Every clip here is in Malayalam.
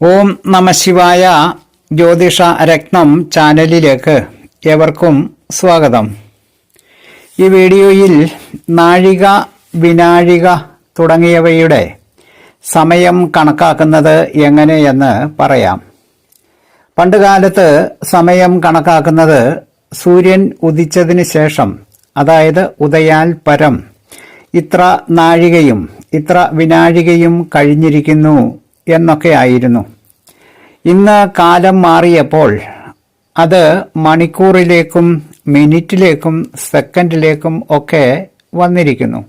ഓം നമശിവായ ജ്യോതിഷ രത്നം ചാനലിലേക്ക് ഏവർക്കും സ്വാഗതം. ഈ വീഡിയോയിൽ നാഴിക വിനാഴിക തുടങ്ങിയവയുടെ സമയം കണക്കാക്കുന്നത് എങ്ങനെയെന്ന് പറയാം. പണ്ടുകാലത്ത് സമയം കണക്കാക്കുന്നത് സൂര്യൻ ഉദിച്ചതിന് ശേഷം അതായത് ഉദയാൽ പരം ഇത്ര നാഴികയും ഇത്ര വിനാഴികയും കഴിഞ്ഞിരിക്കുന്നു എന്നൊക്കെ ആയിരുന്നു ഇന്ന് കാലം മാറിയപ്പോൾ അത് മണിക്കൂറിലേക്കും മിനിറ്റിലേക്കും സെക്കൻഡിലേക്കും ഒക്കെ വന്നിരിക്കുന്നു.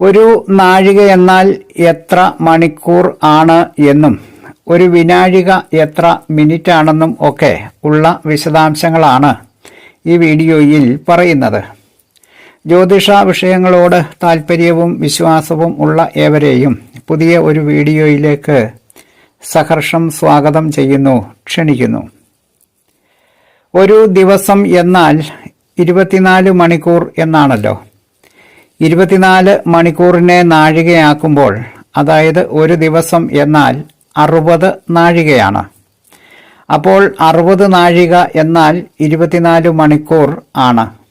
ഒരു നാഴിക എന്നാൽ എത്ര മണിക്കൂർ ആണ് എന്നും ഒരു വിനാഴിക എത്ര മിനിറ്റ് ആണെന്നും ഒക്കെ ഉള്ള വിശദാംശങ്ങളാണ് ഈ വീഡിയോയിൽ പറയുന്നത്. ജ്യോതിഷ വിഷയങ്ങളോട് താൽപ്പര്യവും വിശ്വാസവും ഉള്ള ഏവരെയും പുതിയ ഒരു വീഡിയോയിലേക്ക് സഹർഷം സ്വാഗതം ചെയ്യുന്നു ക്ഷണിക്കുന്നു. ഒരു ദിവസം എന്നാൽ ഇരുപത്തിനാല് മണിക്കൂർ എന്നാണല്ലോ. ഇരുപത്തിനാല് മണിക്കൂറിനെ നാഴികയാക്കുമ്പോൾ അതായത് ഒരു ദിവസം എന്നാൽ അറുപത് നാഴികയാണ്. അപ്പോൾ അറുപത് നാഴിക എന്നാൽ ഇരുപത്തിനാല് മണിക്കൂർ ആണ്.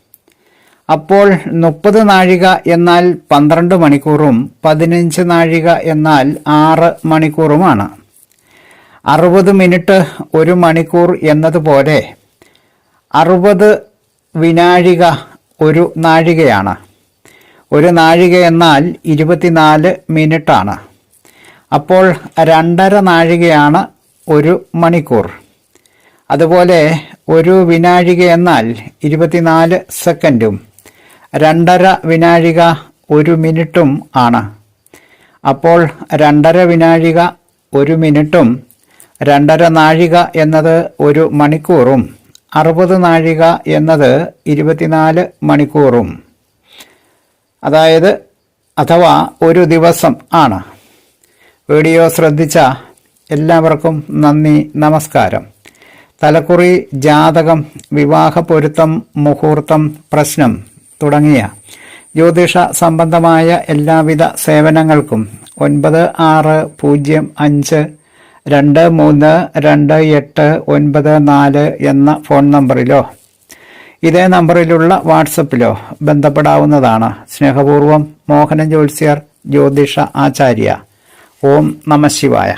അപ്പോൾ മുപ്പത് നാഴിക എന്നാൽ പന്ത്രണ്ട് മണിക്കൂറും പതിനഞ്ച് നാഴിക എന്നാൽ ആറ് മണിക്കൂറുമാണ്. അറുപത് മിനിറ്റ് ഒരു മണിക്കൂർ എന്നതുപോലെ അറുപത് വിനാഴിക ഒരു നാഴികയാണ്. ഒരു നാഴിക എന്നാൽ ഇരുപത്തിനാല് മിനിറ്റാണ്. അപ്പോൾ രണ്ടര നാഴികയാണ് ഒരു മണിക്കൂർ. അതുപോലെ ഒരു വിനാഴിക എന്നാൽ ഇരുപത്തിനാല് സെക്കൻഡും. രണ്ടര വിനാഴിക ഒരു മിനിറ്റും ആണ്. അപ്പോൾ രണ്ടര വിനാഴിക ഒരു മിനിറ്റും രണ്ടര നാഴിക എന്നത് ഒരു മണിക്കൂറും അറുപത് നാഴിക എന്നത് ഇരുപത്തിനാല് മണിക്കൂറും. അതായത് അഥവാ ഒരു ദിവസം ആണ്. വീഡിയോ ശ്രദ്ധിച്ച എല്ലാവർക്കും നന്ദി നമസ്കാരം. തലക്കുറി ജാതകം വിവാഹ പൊരുത്തം മുഹൂർത്തം പ്രശ്നം. തുടങ്ങിയ ജ്യോതിഷ സംബന്ധമായ എല്ലാവിധ സേവനങ്ങൾക്കും ഒൻപത് ആറ് പൂജ്യം അഞ്ച് രണ്ട് മൂന്ന് രണ്ട് എട്ട് ഒൻപത് നാല് എന്ന ഫോൺ നമ്പറിലോ ഇതേ നമ്പറിലുള്ള വാട്സപ്പിലോ ബന്ധപ്പെടാവുന്നതാണ്. സ്നേഹപൂർവം മോഹനൻ ജ്യോത്സ്യർ ജ്യോതിഷ ആചാര്യ. ഓം നമ ശിവായ.